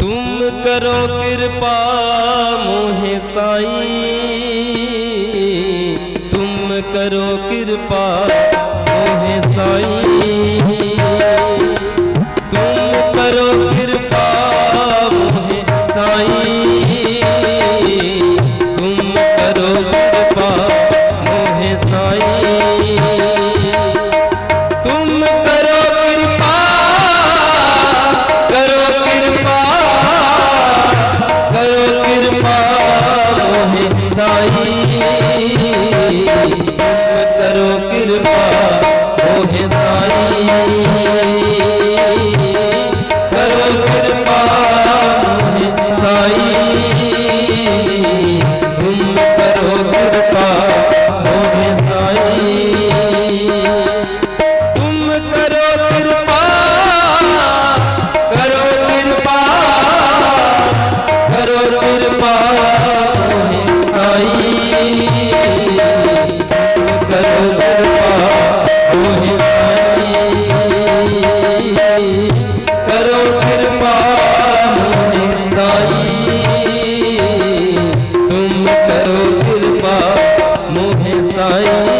तुम करो कृपा मोहे साईं तुम करो कृपा मोहे साईं যায়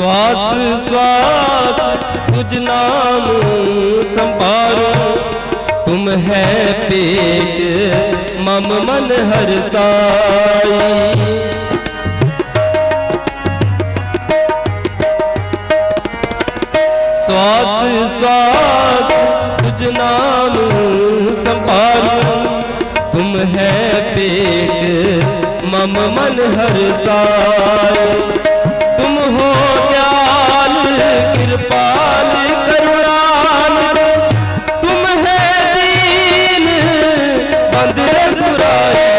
ਸਵਾਸ ਸਵਾਸ ਤੁਝ ਨਾਮ ਸੰਭਾਰੂ। ਤੁਮ ਹੈ ਪੇਟ, ਮਮ ਮਨ ਹਰ ਸਾਈ। ਸਵਾਸ ਸਵਾਸ ਤੁਝ ਨਾਮ ਸੰਭਾਰੂ। ਤੁਮ ਹੈ ਪੇਟ, ਮਮ ਮਨ ਹਰ ਸਾਈ। அன்புராய்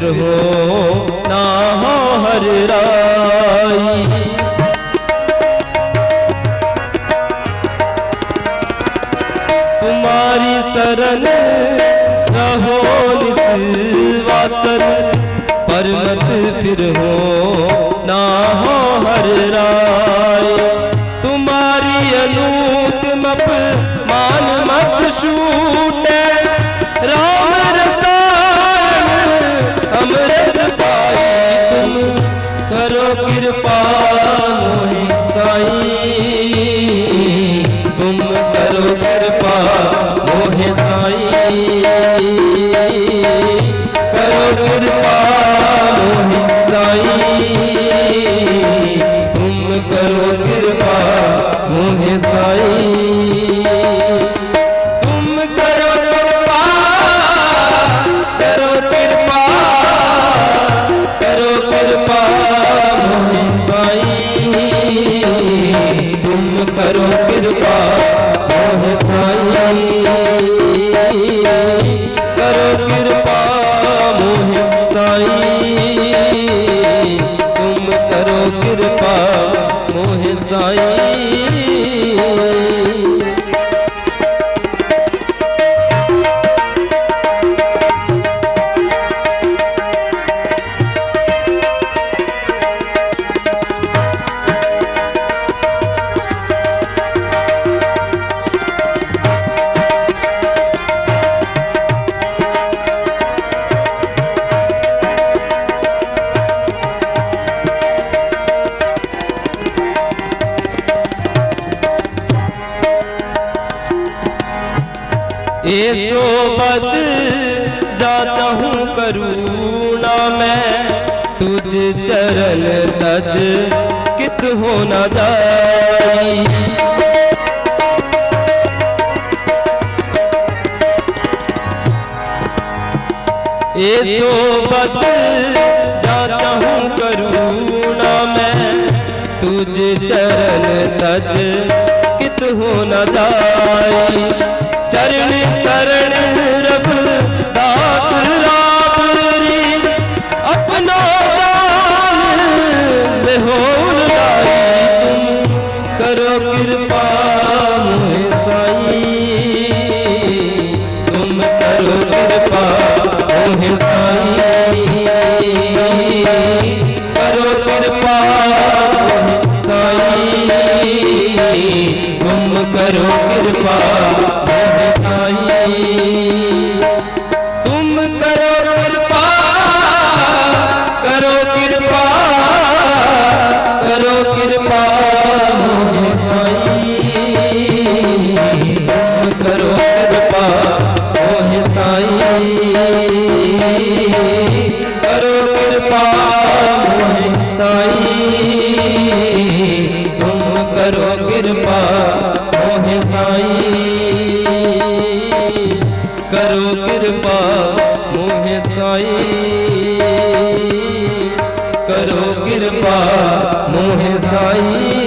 ਫਿਰ ਹੋ ਨਾ ਹੋ ਹਰ ਰਾਈ। ਤੁਮਾਰੀ ਸਰਨ ਰਹੋ ਨਿਸ ਵਾਸਨ ਪਰਮਤ ਫਿਰ ਹੋ ਕਰੋ ਕਿਰਪਾ ਮੋਹਿ ਸਾਈ। ये सोबत जा चाहूँ करूणा मैं तुझ चरण तज कित हो न जाई ये सोबत जा चाहूँ करूणा मैं तुझ चरण तज कित हो न जाई ਕਰੋ ਕਿਰਪਾ ਮੋਹਿ ਸਾਈ। ਕਰੋ ਕਿਰਪਾ ਮੋਹਿ ਸਾਈ।